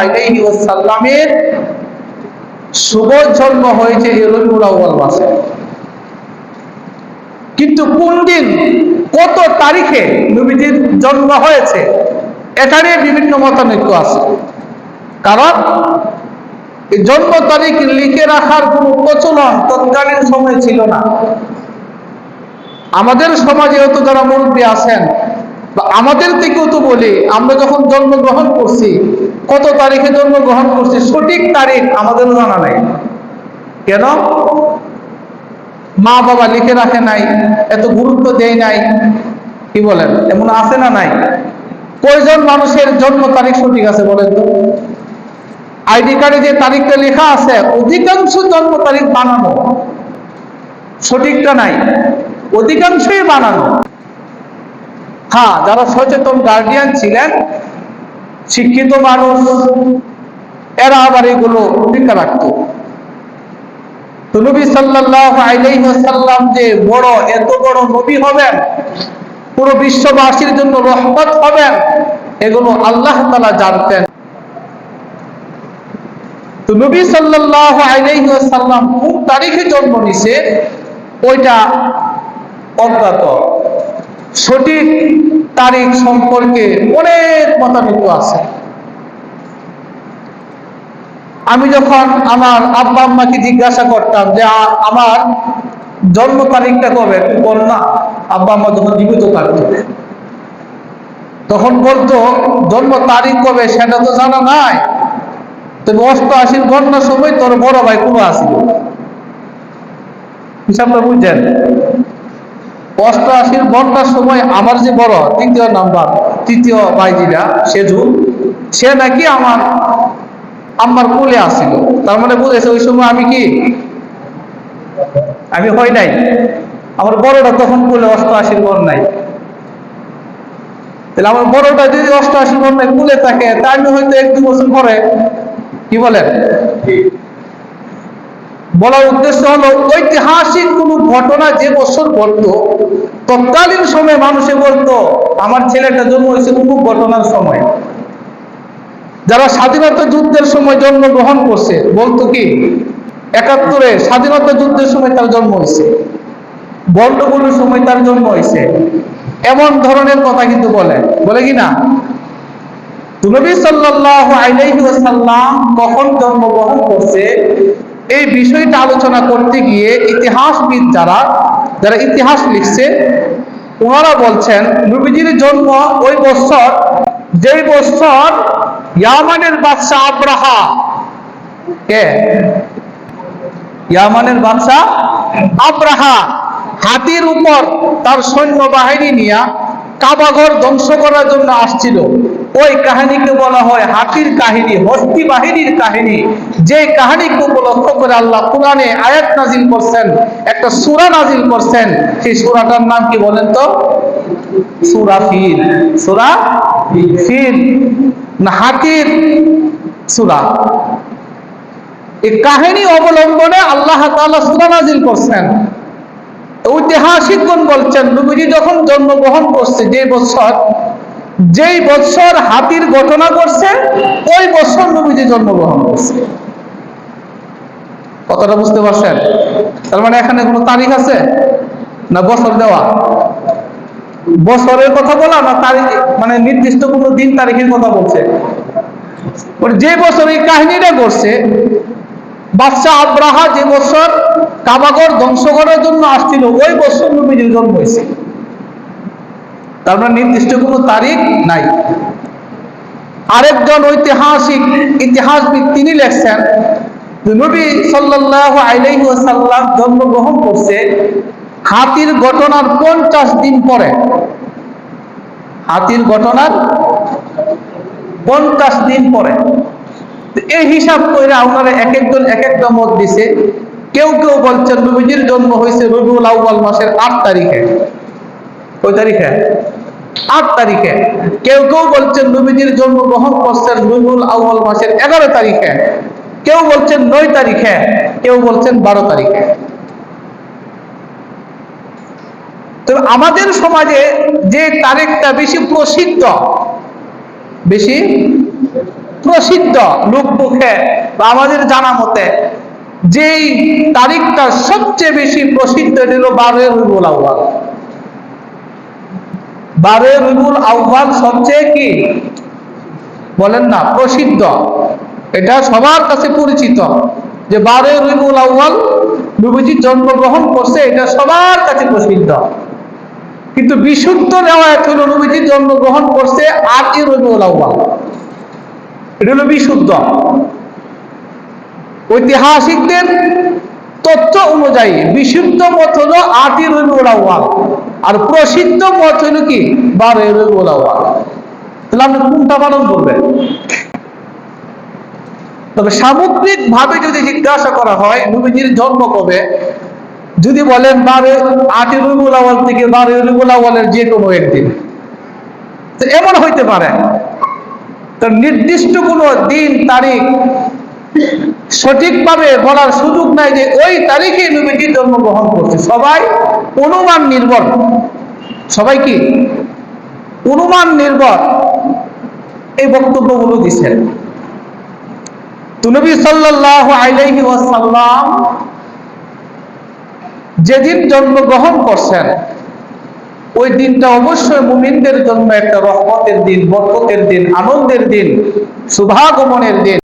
আলাইহি ওয়াসাল্লামের শুভ জন্ম হয়েছে রবিউল মাসে। কিন্তু কোন দিন, কত তারিখে নবীজির জন্ম হয়েছে এটা নিয়ে বিভিন্ন মতানৈক্য আছে। কারণ জন্ম তারিখ লিখে রাখার কোনো প্রচলন তৎকালীন সময় ছিল না। আমাদের সমাজে তো যারা মুরব্বী আছেন বা আমাদের থেকেও তো বলি, আমরা যখন জন্মগ্রহণ করছি, কত তারিখে জন্মগ্রহণ করছি, সঠিক তারিখ আমাদেরও জানা নাই। কেন? মা বাবা লিখে রাখে নাই, এত গুরুত্ব দেয় নাই, কি বলেন, এমন আছে না নাই? কয়জন মানুষের জন্ম তারিখ সঠিক আছে বলেন তো? আইডি কার্ডে যে তারিখটা লেখা আছে, অধিকাংশ জন্ম তারিখ বানানো। সঠিকটা নাই, অধিকাংশই বানানো। হ্যাঁ যারা সচেতন গার্ডিয়ান ছিলেন, শিক্ষিত মানুষ, এরা আবার এগুলো টিকা রাখতো। নবী যে বড়, এত বড় নবী হবেন, পুরো বিশ্ববাসীর জন্য রহমত হবেন, এগুলো আল্লাহ জানতেন। তো নবী সাল্লাল্লাহু আলাইহি ওয়াসাল্লাম কোন তারিখে জন্ম নিছে, ওইটা অজ্ঞাত। সঠিক তারিখ সম্পর্কে অনেক মতামত আছে। আমি যখন আমার আব্বা আম্মাকে জিজ্ঞাসা করতাম যে আমার জন্ম তারিখটা কবে? না, আব্বা আম্মা যখন জীবিত থাকতো তখন বলতো, জন্ম তারিখ কবে? সেটা তো জানা নাই। তবে অষ্টআশির বন্যার সময় তোর বড় ভাই কোনো আসিল হিসাবটা বুঝছেন? অষ্টআশির বন্যার সময় আমার যে বড়, তৃতীয় নাম্বার, তৃতীয় যেটা সেজু, সে নাকি আমার আমার কোলে আসিল। তার মানে বুঝেছে, ওই সময় আমি কি? আমি হয় নাই। আমার বড়টা তখন কোলে অষ্টআশির বন নাই। তাহলে আমার বড়টা যদি অষ্টআশি বন নাই, কোলে থাকে, তা আমি হয়তো এক দু বছর পরে, কি বলেন? বলার উদ্দেশ্য হলো, ঐতিহাসিক কোন ঘটনা যে বছর ঘটতো তৎকালীন সময়ে মানুষে বলতো, আমার ছেলেটা জন্ম হয়েছে অমুক ঘটনার সময়। যারা স্বাধীনতা যুদ্ধের সময় জন্মগ্রহণ করছে, বলতো কি, একাত্তরে স্বাধীনতা যুদ্ধের সময় তার জন্ম হয়েছে বন্ডগুলোর সময় তার জন্ম হয়েছে। এমন ধরনের কথা কিন্তু বলে। বলে কি না? নবী সাল্লাল্লাহু আলাইহি ওয়াসাল্লাম কখন জন্মগ্রহণ করছে? এই বিষয়টা আলোচনা করতে গিয়ে ইতিহাসবিদ যারা যারা ইতিহাস লিখছে, ওনারা বলছেন, নবীজির জন্ম ওই বছর, যেই বছর ইয়ামানের বাদশাহ আব্রাহা, কে? ইয়ামানের বাদশাহ আব্রাহা, হাতির উপর তার সৈন্য বাহিনী নিয়ে কাবাঘর ধ্বংস করার জন্য আসছিল। ওই কাহিনীকে বলা হয় হাতির কাহিনী, হস্তি বাহিনীর কাহিনী। যে কাহিনীকে উপলক্ষ করে আল্লাহ কোরআনে আয়াত নাজিল করছেন, একটা সূরা নাজিল করছেন, সেই সূরাটার নাম কি বলেন তো? সূরা ফিল। সূরা ফিল। না, হাতির সূরা। এই কাহিনী অবলম্বনে আল্লাহ তাআলা সূরা নাজিল করছেন। ঐতিহাসিকগণ বলছেন, নবীজি যখন জন্মগ্রহণ করছে, যে বছর যেই বছর হাতির ঘটনা করছে ওই বছর নবীজি জন্মগ্রহণ করছে। কথাটা বুঝতে পারছেন? তার মানে এখানে কোনো তারিখ আছে? না বছর দেওয়া? বছরের কথা বলা না তারিখ মানে নির্দিষ্ট কোনো দিন তারিখের কথা বলছে? মানে যে বছর এই কাহিনীটা করছে বাদশাহ আব্রাহা যে বছর কাবাগর ধ্বংস করার জন্য আসছিল, ওই বছর নবীজির জন্ম হয়েছে। তার মানে নির্দিষ্ট কোনো তারিখ নাই। আরেকজন ঐতিহাসিক ইতিহাসবিদ তিনি লেখছেন নবী সাল্লাল্লাহু আলাইহি ওয়াসাল্লাম জন্মগ্রহণ করছে হাতির ঘটনার পঞ্চাশ দিন পরে। হাতির ঘটনার পঞ্চাশ দিন পরে। এই হিসাব করে আপনারা এক একজন এক একটা মত দিছে। কেউ কেউ বলছেন, নবীজির জন্ম হয়েছে রবিউল আউয়াল মাসের আট তারিখে। কয় তারিখে? আট তারিখে। কেউ কেউ বলছেন নবীজির জন্ম গ্রহণ করছেন রবিউল আউয়াল মাসের এগারো তারিখে। কেউ বলছেন নয় তারিখে, কেউ বলছেন বারো তারিখে। তো আমাদের সমাজে যে তারিখটা বেশি প্রসিদ্ধ বেশি প্রসিদ্ধ লোক মুখে বা আমাদের জানা মতে, যেই তারিখটা সবচেয়ে বেশি প্রসিদ্ধ, এটা হলো বারোই রবিউল আউ্বাল বারোই রবিউল আউ্বাল সবচেয়ে কি? বলেন না, প্রসিদ্ধ। এটা সবার কাছে পরিচিত যে বারোই রবিউল আউ্বাল নবীজি জন্মগ্রহণ করছে, এটা সবার কাছে প্রসিদ্ধ। কিন্তু বিশুদ্ধ রেওয়ায়ত হলো নবীজি জন্মগ্রহণ করছে আটই রবিউল আউ্বাল এটা হলো বিশুদ্ধ। ঐতিহাসিকদের তথ্য অনুযায়ী বিশুদ্ধ মত হলো আটই রবিউল আউ্বাল আর প্রসিদ্ধ মত হলো কি? আউ্বাল তাহলে আপনি কোনটা পালন করবেন? তবে সামগ্রিক ভাবে যদি জিজ্ঞাসা করা হয়, নবীজির জন্ম কবে? যদি বলেন বারো আটই থেকে যে কোনো একদিন। এমন হইতে পারে। তো নির্দিষ্ট কোনো দিন, তারিখ সঠিকভাবে বলার সুযোগ নাই যে ওই তারিখে নবীজি জন্মগ্রহণ করছে। সবাই অনুমান নির্ভর। সবাই কি? অনুমান নির্ভর। এই বক্তব্যগুলো দিচ্ছেন। তো নবী সাল্লাল্লাহু আলাইহি ওয়াসাল্লাম যেদিন জন্মগ্রহণ করছেন, ওই দিনটা অবশ্যই মুমিনদের জন্য একটা রহমতের দিন, বরকতের দিন, আনন্দের দিন, শুভাগমনের দিন।